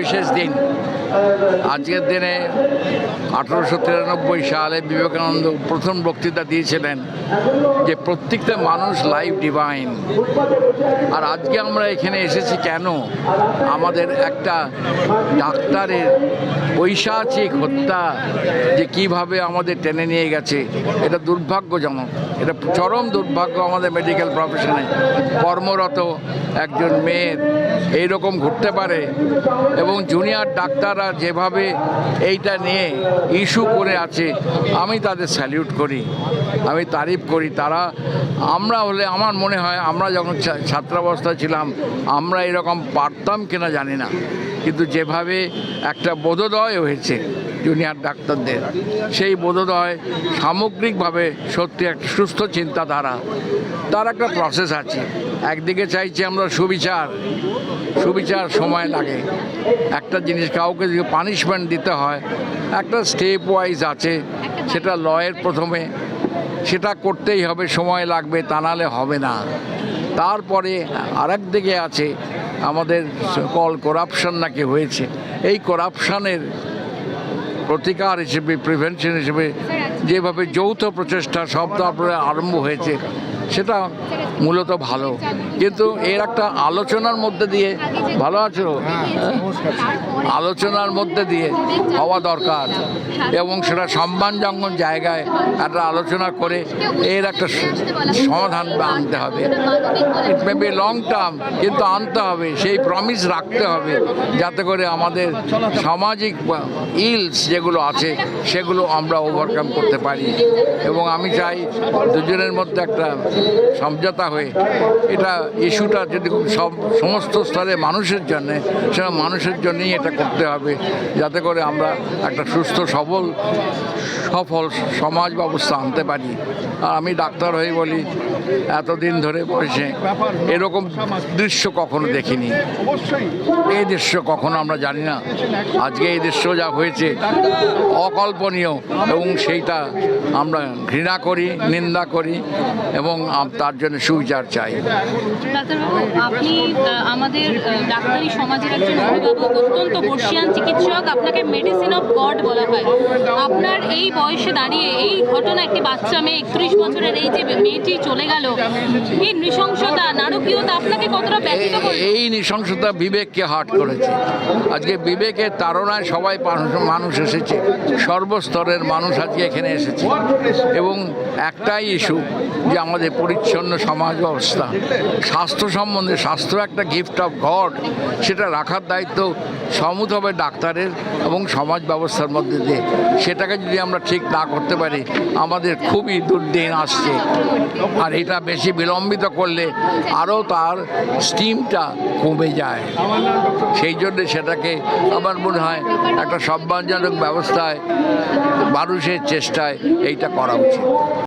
বিশেষ দিন। আজকের দিনে আঠারোশো তিরানব্বই সালে বিবেকানন্দ প্রথম বক্তৃতা দিয়েছিলেন যে প্রত্যেকটা মানুষ লাইফ ডিভাইন আর আজকে আমরা এখানে এসেছি কেন? আমাদের একটা ডাক্তারের পৈশাচিক হত্যা যে কীভাবে আমাদের টেনে নিয়ে গেছে, এটা দুর্ভাগ্যজনক। এটা চরম দুর্ভাগ্য আমাদের মেডিকেল প্রফেশনে কর্মরত একজন মেয়ের এইরকম ঘটতে পারে এবং জুনিয়র ডাক্তাররা যেভাবে এইটা নিয়ে ইস্যু করে আছে, আমি তাদের স্যালিউট করি, আমি তারিফ করি। তারা, আমরা হলে আমার মনে হয়, আমরা যখন ছাত্রাবস্থায় ছিলাম, আমরা এরকম পারতাম কিনা জানি না। কিন্তু যেভাবে একটা বোধোদয় হয়েছে জুনিয়র ডাক্তারদের। সেই বোধোদয় সামগ্রিকভাবে সত্যি একটা সুস্থ চিন্তাধারা। তার একটা প্রসেস আছে। একদিকে চাইছি আমরা সুবিচার। সুবিচার সময় লাগে। একটা জিনিস কাউকে যদি পানিশমেন্ট দিতে হয়, একটা স্টেপ ওয়াইজ আছে, সেটা লয়ের প্রথমে। সেটা করতেই হবে, সময় লাগবে, তা নাহলে হবে না। তারপরে আরেক দিকে আছে, আমাদের কল করাপশন নাকি হয়েছে। এই করাপশনের প্রতিকার হিসেবে প্রিভেনশন হিসেবে যেভাবে যৌথ প্রচেষ্টা শব্দ আপনার আরম্ভ হয়েছে। সেটা মূলত ভালো। কিন্তু এর একটা আলোচনার মধ্যে দিয়ে ভালো আছো? আলোচনার মধ্যে দিয়ে হওয়া দরকার এবং সেটা সম্মানজনক জায়গায় একটা আলোচনা করে এর একটা সমাধান আনতে হবে। It may be long term কিন্তু আনতে হবে। সেই প্রমিস রাখতে হবে যাতে করে আমাদের সামাজিক ইলস যেগুলো আছে সেগুলো আমরা ওভারকাম করতে পারি। এবং আমি চাই দুজনের মধ্যে একটা সমঝোতা হয়ে এটা ইস্যুটা যদি সব সমস্ত স্তরে মানুষের জন্যে, সেটা মানুষের জন্যেই এটা করতে হবে, যাতে করে আমরা একটা সুস্থ, সবল, সফল সমাজ ব্যবস্থা আনতে পারি। আর আমি ডাক্তার হয়ে বলি এতদিন ধরে বয়সে এরকম দৃশ্য কখনো দেখিনি। এই দৃশ্য কখনো আমরা জানি না। আজকে এই দৃশ্য যা হয়েছে, অকল্পনীয় এবং সেইটা আমরা ঘৃণা করি, নিন্দা করি এবং তার জন্য সুবিচার চাই। আমাদের ডাক্তারি সমাজের একজন অভিভাবক, অত্যন্ত বর্ষিয়ান চিকিৎসক, আপনাকে মেডিসিন অফ গড বলা হয়। আপনার এই বয়সে দাঁড়িয়ে এই ঘটনা একটি বাচ্চা মেয়ে একত্রিশ বছরের এই যে মেয়েটি চলে গেল এই নৃশংসতা? নারকীয়তা আপনাকে কতটা ব্যথিত এই- নৃশংসতা বিবেককে হাট করেছে। আজকে বিবেকের তাড়নায় সবাই মানুষ- এসেছে। সর্বস্তরের মানুষ আজকে এখানে এসেছে। এবং একটাই ইস্যু যে আমাদের পরিচ্ছন্ন সমাজ ব্যবস্থা। স্বাস্থ্য সম্বন্ধে স্বাস্থ্য একটা গিফট অফ গড সেটা রাখার দায়িত্ব সমুত হবে ডাক্তারের এবং সমাজ ব্যবস্থার মধ্যে দিয়ে সেটাকে যদি আমরা ঠিক না করতে পারি, আমাদের খুবই দুর্দিন আসছে। আর এটা বেশি বিলম্বিত করলে আরও তার স্টিমটা কমে যায়। সেই জন্যে সেটাকে আমার মনে হয় একটা সম্মানজনক ব্যবস্থায় মানুষের চেষ্টায় এইটা করা উচিত।